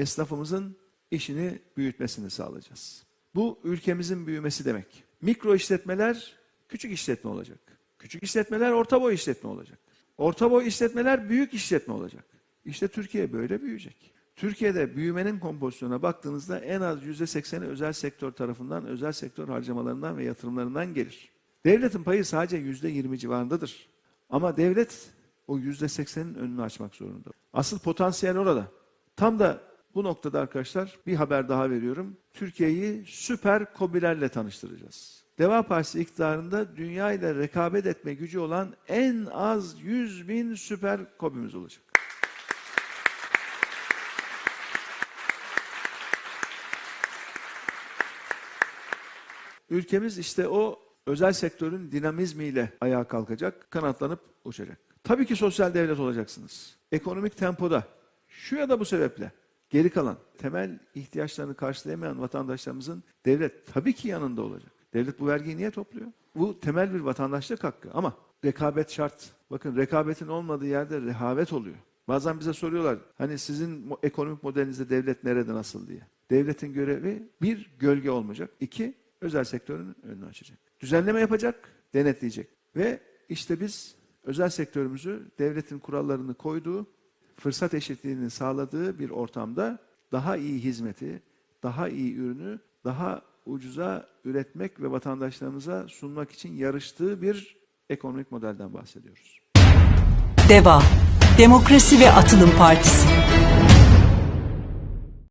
esnafımızın işini büyütmesini sağlayacağız. Bu ülkemizin büyümesi demek. Mikro işletmeler küçük işletme olacak. Küçük işletmeler orta boy işletme olacak. Orta boy işletmeler büyük işletme olacak. İşte Türkiye böyle büyüyecek. Türkiye'de büyümenin kompozisyonuna baktığınızda en az %80'i özel sektör tarafından, özel sektör harcamalarından ve yatırımlarından gelir. Devletin payı sadece %20 civarındadır. Ama devlet o %80'in önünü açmak zorunda. Asıl potansiyel orada. Tam da bu noktada arkadaşlar bir haber daha veriyorum. Türkiye'yi süper kobilerle tanıştıracağız. Deva Partisi iktidarında dünya ile rekabet etme gücü olan en az 100 bin süper kobimiz olacak. Ülkemiz işte o özel sektörün dinamizmiyle ayağa kalkacak, kanatlanıp uçacak. Tabii ki sosyal devlet olacaksınız. Ekonomik tempoda şu ya da bu sebeple geri kalan temel ihtiyaçlarını karşılayamayan vatandaşlarımızın devlet tabii ki yanında olacak. Devlet bu vergiyi niye topluyor? Bu temel bir vatandaşlık hakkı ama rekabet şart. Bakın rekabetin olmadığı yerde rehavet oluyor. Bazen bize soruyorlar hani sizin ekonomik modelinizde devlet nerede nasıl diye. Devletin görevi bir gölge olmayacak. iki özel sektörün önünü açacak. Düzenleme yapacak, denetleyecek. Ve işte biz özel sektörümüzü devletin kurallarını koyduğu, fırsat eşitliğini sağladığı bir ortamda daha iyi hizmeti, daha iyi ürünü, daha ucuza üretmek ve vatandaşlarımıza sunmak için yarıştığı bir ekonomik modelden bahsediyoruz. DEVA Demokrasi ve Atılım Partisi